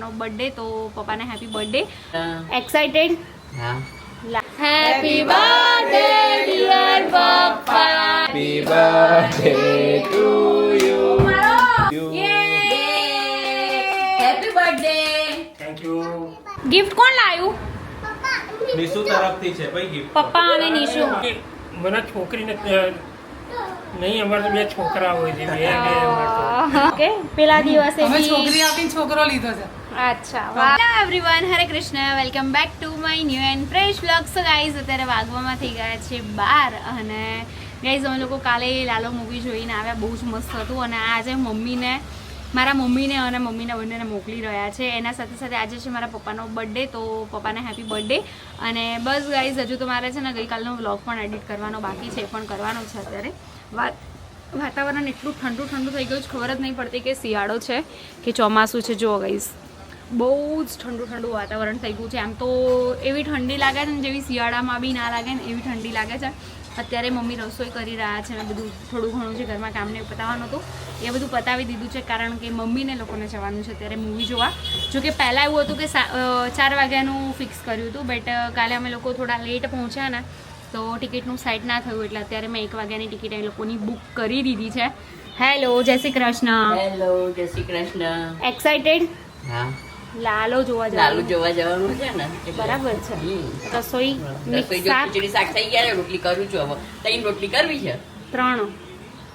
નો birthday તો પપ્પાને happy birthday excited happy birthday dear પપ્પા happy birthday to. You. Happy birthday thank you gift કોણ લાવ્યું નિશુ તરફથી છે ભાઈ ગિફ્ટ પપ્પા અને નિશુ. મને છોકરી નથી નહીં અમારે તો બે છોકરા હોય છે બે બે ઓકે પેલા દિવસે અમે છોકરી આપીને છોકરો લીધો છે. અચ્છા વાહ. Everyone Hare Krishna welcome back to my new and fresh vlog so guys અત્યારે વાગવામાં થઈ ગયા છે બાર અને ગાઈઝ અમે લોકો કાલે લાલો મૂવી જોઈને આવ્યા બહુ જ મસ્ત હતું. અને આજે મમ્મીને મારા મમ્મીને અને મમ્મીને બંનેને મોકલી રહ્યા છે. એના સાથે સાથે આજે છે મારા પપ્પાનો બર્થડે તો પપ્પાને હેપી બર્થડે અને બસ ગાઈઝ હજુ તો મારે છે ને ગઈકાલનો વ્લોગ પણ એડિટ કરવાનો બાકી છે એ પણ કરવાનો છે અત્યારે. વાતાવરણ એટલું ઠંડુ ઠંડુ થઈ ગયું છે, ખબર જ નહીં પડતી કે શિયાળો છે કે ચોમાસું છે જો ગઈશ બહુ જ ઠંડુ ઠંડુ વાતાવરણ થઈ ગયું છે. આમ તો એવી ઠંડી લાગે છે ને જેવી શિયાળામાં બી ના લાગે ને એવી ઠંડી લાગે છે. અત્યારે મમ્મી રસોઈ કરી રહ્યા છે બધું થોડું ઘણું જે ઘરમાં કામને પતાવવાનું હતું, એ બધું પતાવી દીધું છે, કારણ કે મમ્મીને લોકોને જવાનું છે અત્યારે મૂવી જોવા. જો કે પહેલાં એવું હતું કે ચાર વાગ્યાનું ફિક્સ કર્યું હતું બટ કાલે અમે લોકો થોડા લેટ પહોંચ્યા ને તો ટિકિટનું સાઇટ ના થયું એટલે અત્યારે મેં એક વાગ્યાની ટિકિટ એ લોકોની બુક કરી દીધી છે. હેલો જય શ્રી કૃષ્ણ. હેલો જય શ્રી કૃષ્ણ. એક્સાઇટેડ હા. લાલો જોવા જવાનું. લાલો જોવા જવાનું છે ને? બરાબર છે. રસોઈ રસોઈ જો ખીચડી શાક? થઈ ગયા રોટલી કરું છું હવે. ત્રણ રોટલી કરવી છે? ત્રણ.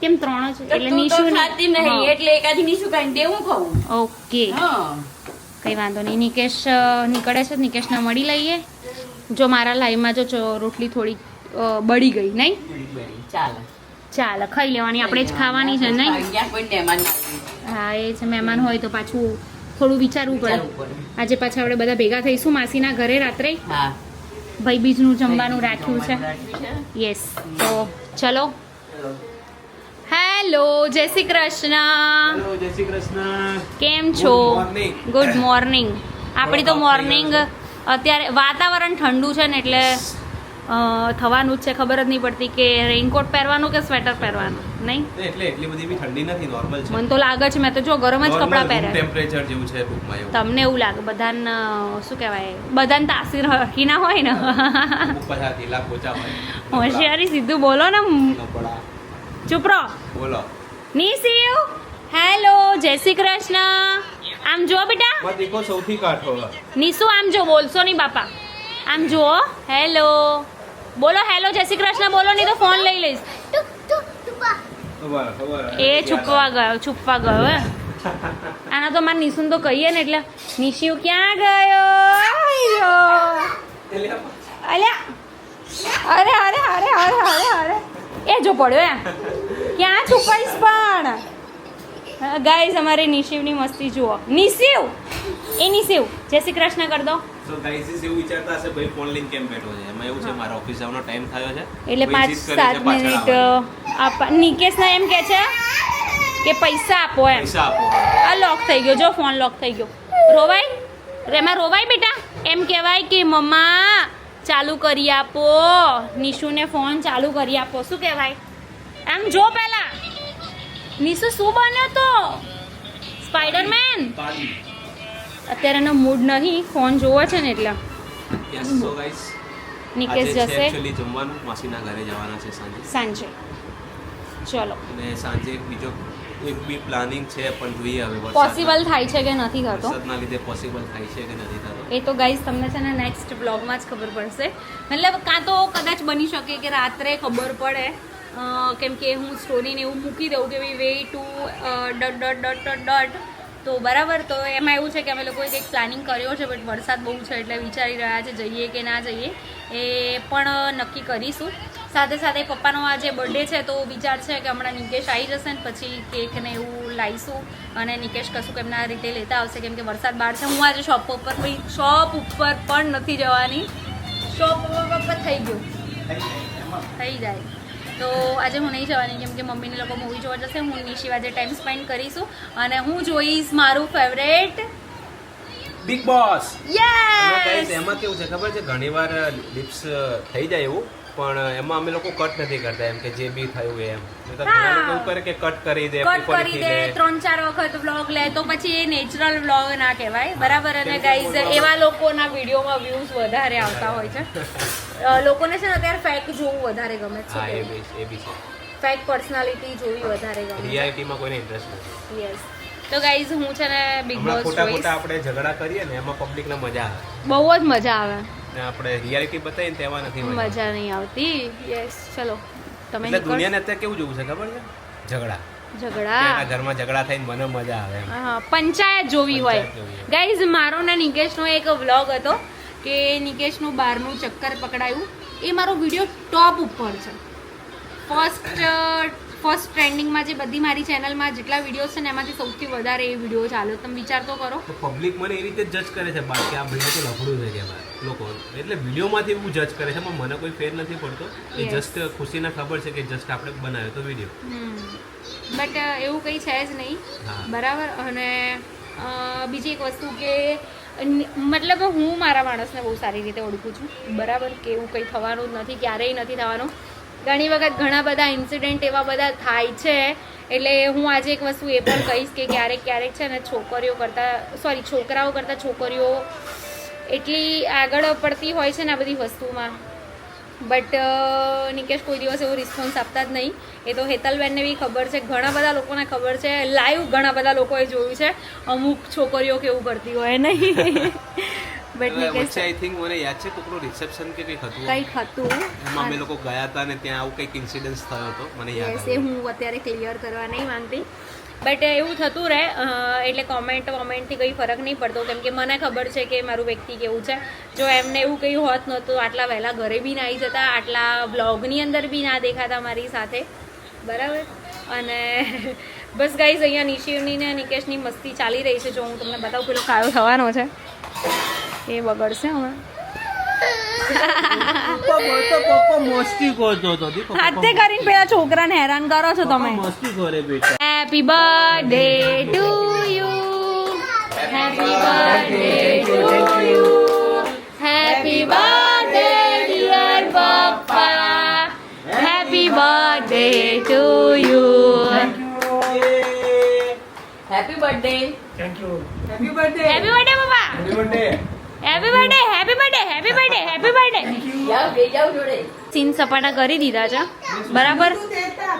કેમ ત્રણ જ એટલે તું ખાતી નહીં એટલે એકાદી નીશું કાઢી દેવું ખાવું ઓકે. હા. કઈ વાંધો નહીં. નિકેશ નીકળે છે? નિકેશને મળી લઈએ? જો મારા લાઈવમાં જો ચો- રોટલી થોડી બળી ગઈ નહીં? ચાલે. ચાલ ખાઈ લેવાની આપણે જ ખાવાની છે નહીં. હા એ છે મહેમાન હોય તો પાછું થોડું વિચારવું પડે. આજે પાછા આપણે બધા ભેગા થઈશું માસીના ઘરે રાત્રે. ભાઈ બીજનું જમવાનું રાખ્યું છે. યસ તો ચલો. હેલો જય શ્રી કૃષ્ણ. જય શ્રી કૃષ્ણ. કેમ છો? ગુડ મોર્નિંગ આપણી તો મોર્નિંગ અત્યારે વાતાવરણ ઠંડુ છે ને એટલે થવાનું જ છે ખબર જ નહીં પડતી કે રેઇનકોટ પહેરવાનું કે સ્વેટર પહેરવાનું નહીં? એટલે એટલી બધી બી ઠંડી નથી નોર્મલ છે. મને તો લાગે છે મેં તો જો ગરમ જ કપડાં પહેરે ટેમ્પરેચર જેવું છે ટૂંકમાં એવું. તમને એવું લાગે બધાને શું કહેવાય બધાને તાસીર હરખી ના હોય ને. હોશિયારી સીધું બોલો ને. ચૂપ રહો. બોલો. નિશિવ હેલો જય શ્રી કૃષ્ણ. આમ જો બેટા. માં દીકો સૌથી કાઠો નિશુ આમ જો બોલશો નહીં બાપા. આમ જુઓ હેલો. બોલો હેલો જય શ્રી કૃષ્ણ બોલો નહીં તો ફોન લઈ લઈશ. એ છુપવા ગયો છુપવા ગયો હે. આના તો મારે નિશુન તો કહીએ ને એટલે નિશિવ ક્યાં ગયો? આયો. અલ્યા. અરે અરે અરે અરે અરે અરે. એ જો પડ્યો એ ક્યાં છુપાઈશ પણ? ગાઈઝ અમારે નિશિવની મસ્તી જુઓ. નિશિવ! એ નિશિવ જય શ્રી કૃષ્ણ કર દો. So guys, એવું વિચારતા હશે ભાઈ ફોન લઈને કેમ બેઠો છે? એમાં એવું છે મારા ઓફિસ આવવાનો ટાઈમ થયો છે. એટલે ભાઈ પાંચ જીદ કરે સાત છે પાછળ મિનિટ આપ નિકેશના એમ કે છે કે પૈસા આપો એમ. પૈસા આપો. આ લોક થઈ ગયો જો ફોન લોક થઈ ગયો. રોવાય રેમાં રોવાય બેટા? એમ કહેવાય કે મમ્મા ચાલુ કરી આપો. નિશુને ફોન ચાલુ કરી આપો. શું કહેવાય? આમ જો પહેલા. નિશુ શું બન્યો તો? સ્પાઈડરમેન. અત્યારે એનો મૂડ નહીં ફોન જોવો છે ને એટલે. નિકેશ જશે. જમવાનું માસીના ઘરે જવાના છે સાંજે. સાંજે. ચલો. અને સાંજે બીજો એક બી પ્લાનિંગ છે પણ જોઈએ હવે પોસિબલ થાય છે કે નથી થતો? વરસાદના લીધે પોસિબલ થાય છે કે નથી થતો? એ તો ગાઈઝ તમને છે ને નેક્સ્ટ બ્લોગમાં જ ખબર પડશે. મતલબ કાં તો કદાચ બની શકે કે રાત્રે ખબર પડે. કેમ કે હું સ્ટોરીને એવું મૂકી દઉં કે ભાઈ વે ટુ ડટ ડટ ડટ ડટ ડટ તો બરાબર તો એમાં એવું છે કે અમે લોકોએ કંઈક પ્લાનિંગ કર્યો છે બટ વરસાદ બહુ છે એટલે વિચારી રહ્યા છે જઈએ કે ના જઈએ. એ પણ નક્કી કરીશું. સાથે સાથે પપ્પાનો આજે બર્થડે છે તો વિચાર છે કે હમણાં નિકેશ આવી જશે ને પછી કેકને એવું લાવીશું અને નિકેશ કશું એમના રીતે લેતા આવશે કેમ કે વરસાદ બહાર છે. હું આજે શોપ ઉપર શોપ ઉપર પણ નથી જવાની. શોપ ઉપર થઈ ગયું. થઈ જાય. તો આજે હું નહીં જવાની કેમ કે મમ્મીને લોકો મૂવી જોવા જશે હું નિશિવ આજે ટાઈમ સ્પેન્ડ કરીશું. અને હું જોઈશ મારું ફેવરેટ બિગ બોસ યસ એમાં કેવું છે ખબર છે ઘણીવાર લિપ્સ થઈ જાય એવું પણ એમાં અમે લોકો કટ નથી કરતા એમ કે જે બી થયું એમ. એવું કરે કે કટ કરી દે કટ કરી દે ત્રણ ચાર વખત વ્લોગ લે તો પછી એ નેચરલ વ્લોગ ના કહેવાય. બરાબર? અને ગાઈઝ એવા લોકોના વિડીયોમાં વ્યૂઝ વધારે આવતા હોય છે. લોકોને છે ને અત્યારે ફેક જોવું વધારે ગમે છે. હા એ બી એ બી છે. ફેક પર્સનાલિટી જોવી વધારે ગમે છે. રિયાલિટીમાં કોઈને ઇન્ટરેસ્ટ નથી. યસ તો ગાઈઝ હું છે ને બિગ બોસ ખોટા ખોટા આપણે ઝઘડા કરીએ ને એમાં પબ્લિકને મજા આવે. બહુ જ મજા આવે. ને આપણે રિયાલિટી બતાવીએ ને તેમાં નથી મજા. નહીં આવતી. યસ ચલો. તમે એટલે દુનિયાને અત્યારે કેવું જોવું છે ખબર છે? ઝઘડા. ઝઘડા. ઘરમાં ઝઘડા થઈને મને મજા આવે પંચાયત જોવી હોય. ગાઈઝ મારો ને નિકેશનો એક વ્લોગ હતો. કે નિકેશનું બહારનું ચક્કર પકડાયું એ મારો વીડિયો ટોપ ઉપર છે. ફર્સ્ટ ફર્સ્ટ ટ્રેન્ડિંગમાં જે બધી મારી ચેનલમાં જેટલા વીડિયો છે ને એમાંથી સૌથી વધારે એ વીડિયો ચાલ્યો તમે વિચાર તો કરો. પબ્લિક મને એ રીતે જજ કરે છે બાકી આ ભાઈ તો લફડું થઈ ગયા લોકો. એટલે વિડીયોમાંથી એવું જજ કરે છે પણ મને કોઈ ફેર નથી પડતો એ જસ્ટ ખુશીના ખબર છે કે જસ્ટ આપણે બનાવ્યો તો વીડિયો. બટ એવું કંઈ છે જ નહીં. બરાબર? અને બીજી એક વસ્તુ કે મતલબ હું મારા માણસને બહુ સારી રીતે ઓળખું છું. બરાબર? કે એવું કંઈ થવાનું જ નથી, ક્યારેય નથી થવાનું. ઘણી વખત ઘણા બધા ઇન્સિડન્ટ એવા બધા થાય છે, એટલે હું આજે એક વસ્તુ એ પણ કહીશ કે ક્યારેક ક્યારેક છે ને છોકરીઓ કરતાં સોરી છોકરાઓ કરતાં છોકરીઓ એટલી આગળ પડતી હોય છે ને આ બધી વસ્તુમાં. બટ નિકેશ કોઈ દિવસ એવો રિસ્પોન્સ આપતા જ નહીં. એ તો હેતલબેનને બી ખબર છે. ઘણા બધા લોકોને ખબર છે. લાઈવ ઘણા બધા લોકોએ જોયું છે. અમુક છોકરીઓ કેવું કરતી હોય નહીં. બટ નિકેશ આઈ થિંક મને યાદ છે કોકનું રિસેપ્શન કે કંઈક હતું. કંઈક હતું. એમાં અમે લોકો ગયા હતા ને ત્યાં આવું કંઈક ઇન્સિડન્સ થયો હતો. મને યાદ છે હું અત્યારે ક્લિયર કરવા નહીં માંગતી. બટ એવું થતું રહે એટલે કોમેન્ટ વોમેન્ટથી કંઈ ફરક નહીં પડતો. કેમ કે મને ખબર છે કે મારું વ્યક્તિ કેવું છે. જો એમને એવું કંઈ હોત નહોતું આટલા વહેલા ઘરે બી ના આવી જતા, આટલા બ્લોગની અંદર બી ના દેખાતા મારી સાથે. બરાબર? અને બસ ગાઈઝ અહીંયા નિશિવની ને નિકેશની મસ્તી ચાલી રહી છે. જો હું તમને બતાવું, પેલો કાયો થવાનો છે. એ બગડશે હમણાં. મસ્તી કરતો હતો દી, પપ્પા હાથે કરીને પેલા છોકરાને હેરાન કરો છો તમે મસ્તી કરે બેટા Happy birthday to you. Happy birthday to you. Happy birthday, dear Papa. Happy birthday to you. Happy birthday thank you Happy birthday, Papa. Happy birthday, happy birthday, happy birthday happy birthday જાઓ બે જાઓ જોડે scene સપાટા કરી દીધા છે. બરાબર?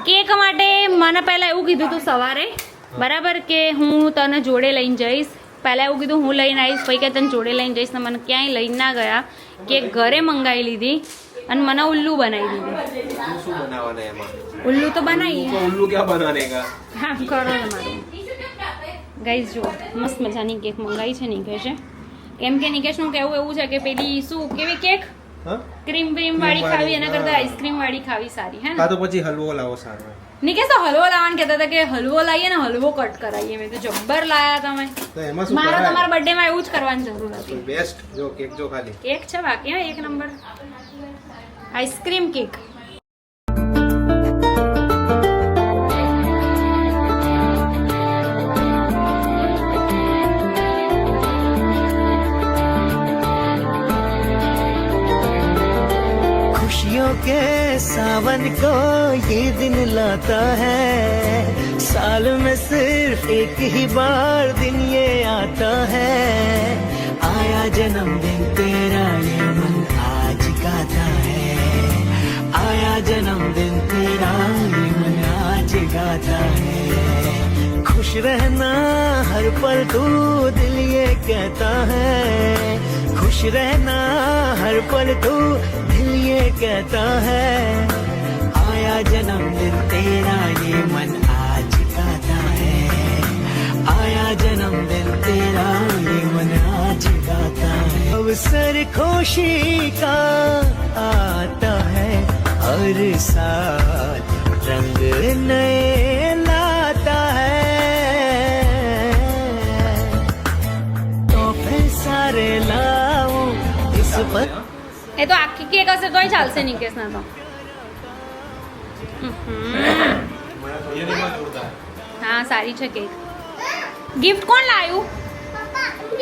Cake માટે મને પહેલાં એવું કીધું હતું સવારે. બરાબર કે હું તને જોડે લઈને જઈશ. પહેલાં એવું કીધું હું લઈને આવીશ પછી કે તને જોડે લઈને જઈશ ને મને ક્યાંય લઈને ના ગયા. કેક ઘરે મંગાવી લીધી અને મને ઉલ્લુ બનાવી દીધું. ઉલ્લુ તો બનાવી. ઉલ્લુ ક્યાં બનાને કા હા કરો ગાઈઝ જુઓ મસ્ત મજાની કેક મંગાવી છે નિકેશ કેમ કે નિકેશનું કહેવું એવું છે કે પેલી શું કેવી કેક? ક્રીમ ક્રીમ વાળી ખાવી એના કરતા આઈસ્ક્રીમ વાળી ખાવી સારી હે ને? તો પછી હલવો લાવો સારો નિકેશ તો હલવો લાવવાનું કહેતા હતા કે હલવો લાવીએ ને હલવો કટ કરાવીએ. મેં તો જબ્બર લાયા તમે. મારો તમારા બર્થડે માં એવું જ કરવાની જરૂર હતી. બેસ્ટ જો કેક જો ખાલી. કેક છે બાકી હા એક નંબર. આઈસ્ક્રીમ કેક सावन को ये दिन लाता है। साल में सिर्फ़ एक ही बार दिन ये आता है। आया जन्मदिन तेरा ये मन आज गाता है। आया जन्मदिन तेरा ये मन आज गाता है। खुश रहना हर पल तू दिल ये कहता है। खुश रहना हर पल तू दिल ये कहता है। जन्मदिन तेरा ये मन आज गाता है आया जन्मदिन तेरा ये मन आज गाता है अवसर खुशी का आता है हर साल रंग नए लाता है तो फिर सारे लाओ इस पर એ તો આખી કેક હશે તોય ચાલશે નિકેશ ના તો હા સારી છે કેક ગિફ્ટ કોણ લાવ્યું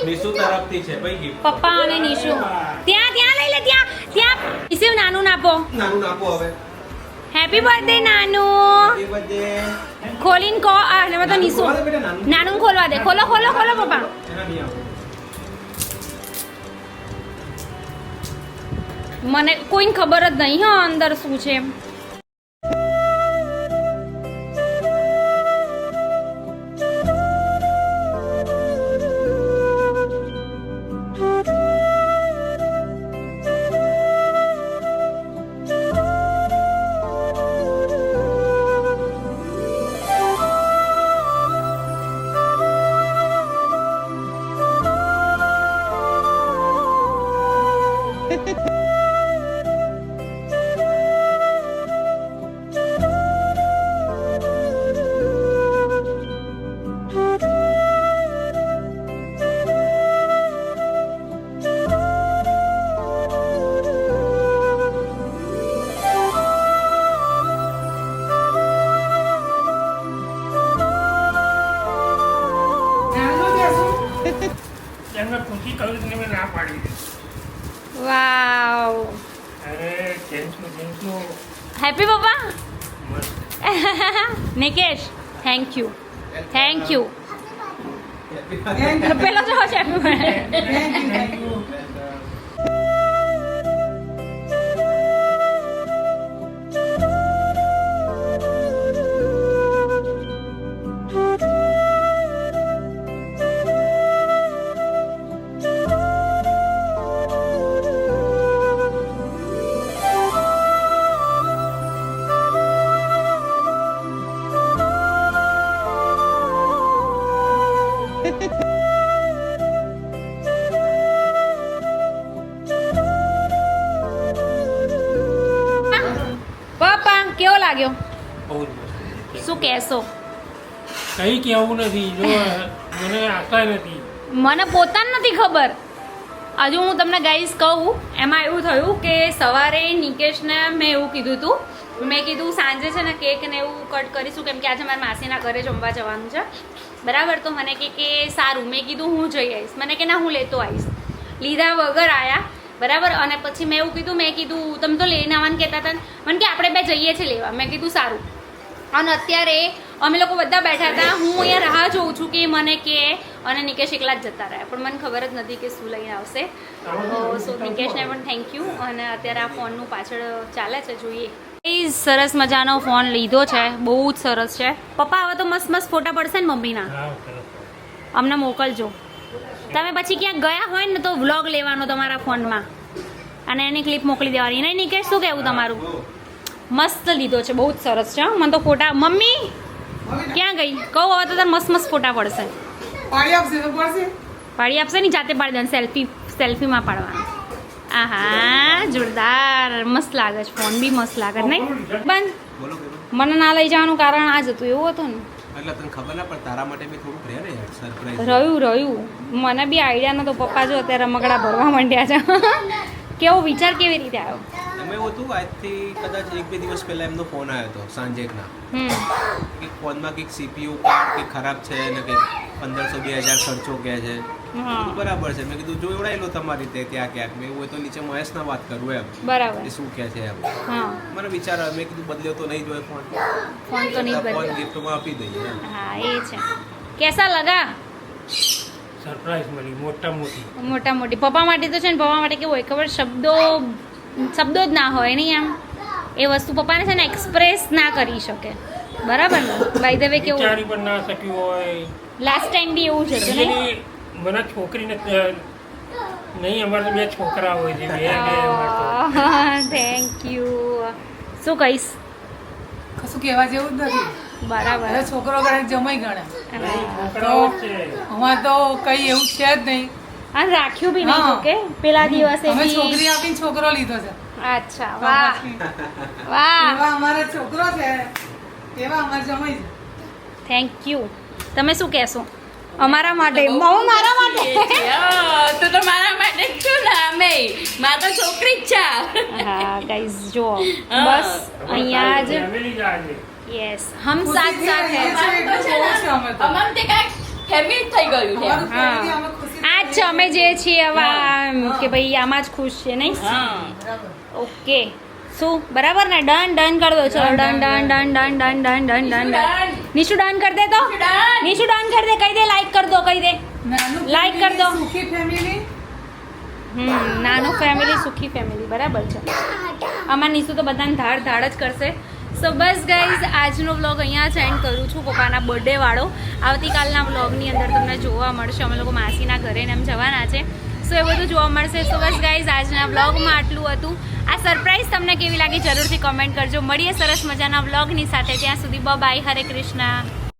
નિશુ તરફથી છે ભાઈ ગિફ્ટ પપ્પા અને નિશુ. ત્યાં ત્યાં લઈ લે ત્યાં ત્યાં. રિસીવ નાનું નાપો. નાનું નાપો હવે. હેપી બર્થડે નાનું. ખોલીને કહો આ એમાં નિશુ. નાનું. ખોલવા દે. ખોલો ખોલો ખોલો પપ્પા. મને કોઈને ખબર જ નહીં હો અંદર શું છે એમ. જેન્ટ્સનું જેન્ટ્સનું હેપી પપ્પા Nikesh thank you thank you પેલો જો છે happy શું કહેશો? કંઈ કહેવું નથી. જો મને આશા નથી. મને પોતાને નથી ખબર. હજુ હું તમને ગાઈસ કહું એમાં એવું થયું કે સવારે નિકેશને મેં એવું કીધું હતું મેં કીધું સાંજે છે ને કેક ને એવું કટ કરીશું કેમ કે આજે મારા માસીના ઘરે જમવા જવાનું છે. બરાબર? તો મને કે કે સારું. મેં કીધું હું જઈ આવીશ. મને કે ના હું લેતો આવીશ. લીધા વગર આવ્યા બરાબર? અને પછી મેં એવું કીધું મેં કીધું તમે તો લઈને આવવાનું કહેતા હતા મને કે આપણે બે જઈએ છીએ લેવા. મેં કીધું સારું. અને અત્યારે અમે લોકો બધા બેઠા હતા. હું અહીંયા રાહ જોઉં છું કે મને કે અને નિકેશ એકલા જ જતા રહ્યા. પણ મને ખબર જ નથી કે શું લઈને આવશે. સો નિકેશને પણ થેન્ક યુ અને અત્યારે આ ફોનનું પાછળ ચાલે છે જોઈએ. એ સરસ મજાનો ફોન લીધો છે. બહુ જ સરસ છે. પપ્પા હવે તો મસ્ત મસ્ત ફોટા પડશે ને મમ્મીના. અમને મોકલજો. તમે પછી ક્યાંક ગયા હોય ને તો વ્લોગ લેવાનો તમારા ફોનમાં. અને એની ક્લિપ મોકલી દેવાની. નહીં નિકેશ શું કહેવું તમારું? મસ્ત લીધો છે બહુ જ સરસ છે હો. મને તો ફોટા મમ્મી ક્યાં ગઈ? કહું હવે તો તાર મસ્ત મસ્ત ફોટા પડશે. પાડી આપશે તો પડશે. પાડી આપશે ને જાતે પાડી દેવાનું સેલ્ફી સેલ્ફીમાં પાડવાનું. આહા જોરદાર. મસ્ત લાગે છે ફોન બી મસ્ત લાગે છે નહીં? બંધ. મને ના લઈ જવાનું કારણ આ જ હતું એવું હતું ને. એટલે તને ખબર ના પણ તારા માટે બી થોડુંક રહે ને સરપ્રાઈઝ રહ્યું રહ્યું. મને બી આઈડિયા નતો પપ્પા જો અત્યારે રમકડા ભરવા માંડ્યા છે. કેવો વિચાર કેવી રીતે આવ્યો? એવું હતું આજથી કદાચ એક બે દિવસ પહેલા એમનો ફોન આવ્યો હતો સાંજેકના. હમ. કે ફોનમાં કંઈક સીપીયુ કાર્ડ કંઈક ખરાબ છે ને કંઈક પંદરસો બે હજાર ખર્ચો કહે છે. બરાબર છે. મેં કીધું જોવડાવી લો તમારી રીતે ત્યાં ક્યાંક. મેં એવું હોય તો નીચે મહેશના વાત કરું એમ. બરાબર. એ શું કહે છે એમ. મને વિચાર આવ્યો મેં કીધું બદલ્યો તો નહીં જોઈએ ફોન. ફોન તો નહીં ફોન બદલે ગિફ્ટમાં આપી દઈએ હા એ છે. કેસા લગા? સરપ્રાઈઝ મળી મોટા મોટી. મોટા મોટી. પપ્પા માટે તો છે ને પપ્પા માટે કેવું હોય ખબર? શબ્દો શબ્દો જ ના હોય નહીં આમ એ વસ્તુ પપ્પાને છે ને એક્સપ્રેસ ના કરી શકે. બરાબર ને? બાય ધ વે કેવું? વિચારી પણ ના શક્યું હોય. લાસ્ટ ટાઈમ બી એવું છે નહીં? મને છોકરીને નહીં અમારે બે છોકરા હોય છે બે બે થેન્ક યુ શું કહીશ? કશું કહેવા જેવું જ નથી. બરાબર. છોકરો ગણે જમાઈ ગણે. તો અમારે તો કઈ એવું છે જ નહીં. અને રાખ્યું બી નહીં ઓકે પેલા દિવસે અમે છોકરી આપીને છોકરો લીધો છે. અચ્છા વાહ. વાહ. એવા અમારો છોકરો છે એવા અમાર જમાઈ થેન્ક યુ તમે શું કહેશો? અમારા માટે બહુ મારા માટે. તો તો મારા માટે છું ને અમે? મારે તો છોકરી જ છે. હા ગાઈઝ જો બસ અહીંયા જ. યસ હમ સાથ સાથ. હે. અમારે તે કાંઈક હેબિટ થઈ ગયું છે. અમારું જ છે અમે જે છીએ હવે કે ભાઈ આમાં જ ખુશ છે નહીં? ઓકે. શું? બરાબર ને? ડન ડન કરી દો. ચલો done done done done done done. Done done done Nishu done. કરી દે તો. નિશુ ડન. કરી દે કહી દે લાઈક કરી દો કહી દે. લાઈક કરી દો. સુખી ફેમિલી નાનું ફેમિલી સુખી ફેમિલી બરાબર છે. આમાં નિશુ તો બધાને ધાડ ધાડ જ કરશે. સો બસ ગાઈઝ આજનો વ્લોગ અહીંયા જ એન્ડ કરું છું પપ્પાના બર્થડે વાળો. આવતીકાલના વ્લોગની અંદર તમને જોવા મળશે. અમે લોકો માસીના ઘરે ને એમ જવાના છે. સો એ બધું જોવા મળશે. સો બસ ગાઈઝ આજના વ્લોગમાં આટલું હતું. આ સરપ્રાઈઝ તમને કેવી લાગી જરૂરથી કમેન્ટ કરજો. મળીએ સરસ મજાના વ્લોગની સાથે. ત્યાં સુધી બાય હરે કૃષ્ણ.